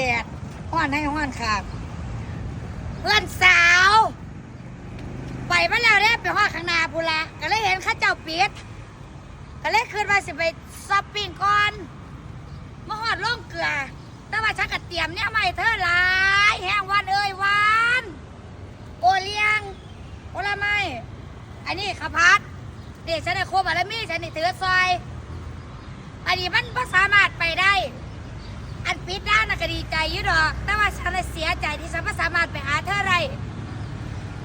อนให้ห้อนค่ะเพื่อนสาว ไปมาแล้วเนี่ยไปห้อดข้างนาพูละก็เลยเห็นข้าเจ้าปิดก็เลยคืนมาสิไปช้อปปิ้งก่อนมาหอดล่องเกลือ แต่ว่าฉันก็เตรียมเนี่ยไม่เธอหลายแห้งวันเอ้ยวันโอเลี้ยงโอละไม่อันนี้ขพัดเด็กฉันได้โคบอะไรมีฉันนี่ถือซอยอันนี้มันก็สามารถไปได้ อันปิดด้านน่ะ ก็ดีใจอยุดอก แต่ว่าฉันน่ะเสียใจที่ฉันไม่สามารถไปหาเธอได้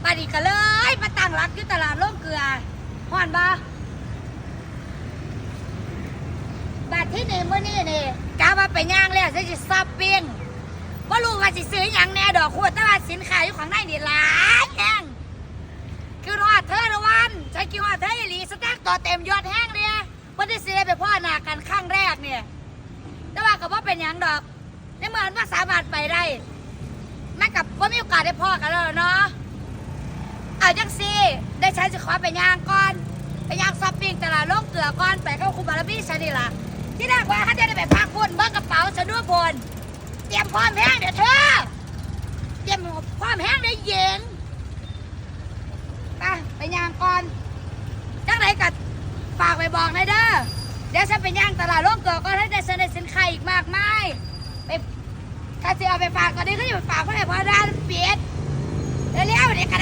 ปานีก็เลยมาตั้งรักอยู่ตลาดโล่งเกลือห่อนบ่บาทที่นี่เมื่อนี้นี่กาว่าไปย่างแล้วฉันจะซับเปิ้งว่ารู้ว่าสิซื้อหยังแน่ดอกขวดแต่ว่าสินค้าอยู่ข้างในนี่หลายแห้งคือรอดเธอละวันฉันคิดว่าเธออีหลีสแต็กต่อเต็มยอดแห้งเนี่ยวันที่สิได้ไปพ่อหนากันครั้งแรกเนี่ยแต่ว่าก็ว่าเป็นหยังดอก ในเมื่อมันว่าสามารถไปได้มันกับว่ามีโอกาสได้พ่อกันแล้วเนาะเอาจังสิได้ใช้จะขอไปย่างก่อนไปย่างซอปปิ้งตลาดโลกเกลือก่อนไปเข้าคุบารมีฉันนี่ล่ะที่แรกว่าเขาจะได้ไปพักพนเบิ้งกระเป๋าฉันด้วยพนเตรียมพร้อมแห้งเดี๋ยวเธอเตรียมพร้อมแห้งได้เย็นไปไปย่างก่อนจังไหนกัดฝากไปบอกนอยเด้อเดี๋ยวฉันไปย่างตลาดร่วมเกลือก็ให้ได้ฉันได้สินค้าอีกมากมายไป ถ้าจะเอาไปฝากตอนนี้ก็อย่าไปฝากเพราะอะไรเพราะร้านเปียดเร็วๆเดี๋ยวกระ